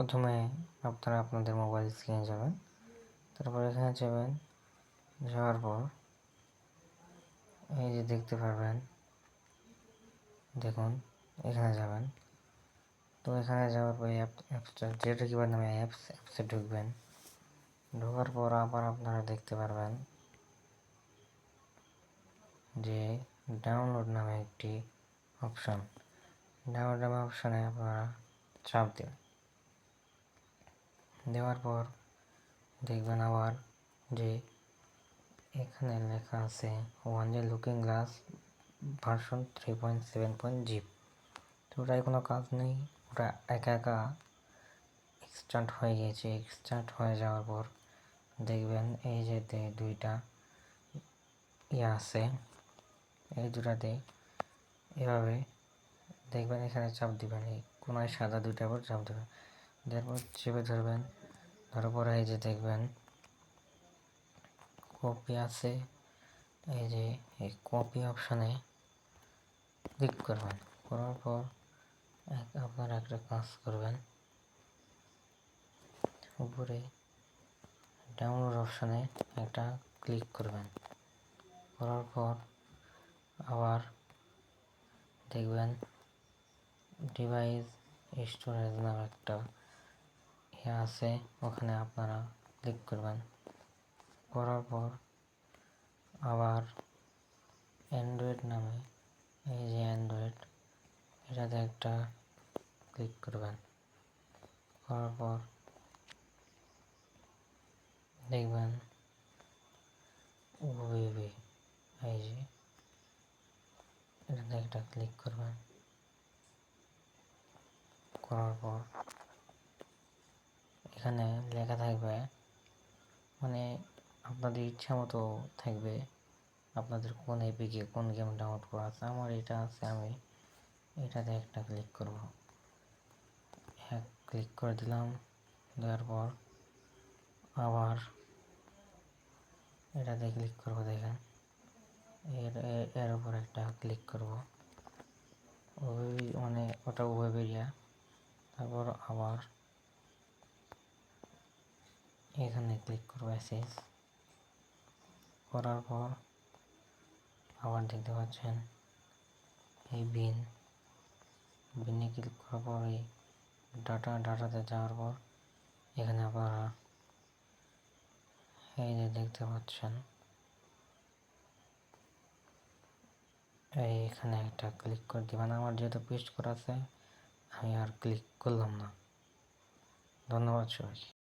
প্রথমে আপনারা আপনাদের মোবাইল স্ক্রিনে যাবেন। তারপর এখানে যাবেন, যাওয়ার পর এই যে দেখতে পারবেন, দেখুন, এখানে যাবেন। তো এখানে যাওয়ার পর অ্যাপ অ্যাপসটা যেটা কিবার নামে অ্যাপস অ্যাপসে ঢুকবেন। ঢোকার পর আবার আপনারা দেখতে পারবেন যে ডাউনলোড নামে একটি অপশন ডাউনলোড নামে অপশনে আপনারা চাপ দেবেন। দেওয়ার পর দেখবেন আবার যে এখানে লেখা আছে one day looking glass version three point seven point zip তো ওটায় কোনো কাজ নেই, ওটা একা একা এক্সটার্ট হয়ে গিয়েছে। এক্সটার্ট হয়ে যাওয়ার পর দেখবেন এই যে দুইটা ইয়ে আছে, এই দুটাতে এভাবে দেখবেন এখানে চাপ দিবেন, এই কোনায় সাদা দুইটার পর চাপ দেবেন। দেওয়ার চেপে ধরবেন ধরার পরে এই যে দেখবেন কপি আছে, এই যে এই কপি অপশানে ক্লিক করবেন। করার পর আপনারা একটা কাজ করবেন। উপরে ডাউনলোড অপশানে একটা ক্লিক করবেন। করার পর আবার দেখবেন ডিভাইস স্টোরেজ নাম একটা আছে, ওখানে আপনারা ক্লিক করবেন। করার পর আবার অ্যান্ড্রয়েড নামে, এই যে অ্যান্ড্রয়েড এটাতে একটা ক্লিক করবেন। করার পর দেখবেন ওয়েবে এই যে, এটাতে একটা ক্লিক করবেন। করার পর এখানে লেখা থাকবে মানে আপনাদের ইচ্ছা মতো থাকবে আপনাদের কোন এপিকে কোন গেম ডাউনলোড করা আছে। আমার এটা আছে, আমি এটাতে একটা ক্লিক করব। এক ক্লিক করে দিলাম, দেওয়ার পর আবার এটাতে ক্লিক করব, দেখেন। এর এর উপর একটা ক্লিক করব। ওই মানে ওটা ওয়েব এরিয়া তারপর আবার এখানে ক্লিক করব এসএস করার পর আবার দেখতে পাচ্ছেন, এই বিন বিনে ক্লিক করার পর এই ডাটা ডাটাতে যাওয়ার পর এখানে আপনারা এই যে দেখতে পাচ্ছেন এই এখানে একটা ক্লিক করে দিবেন। আমার যেহেতু পেস্ট করা আছে, আমি আর ক্লিক করলাম না। ধন্যবাদ সবাইকে।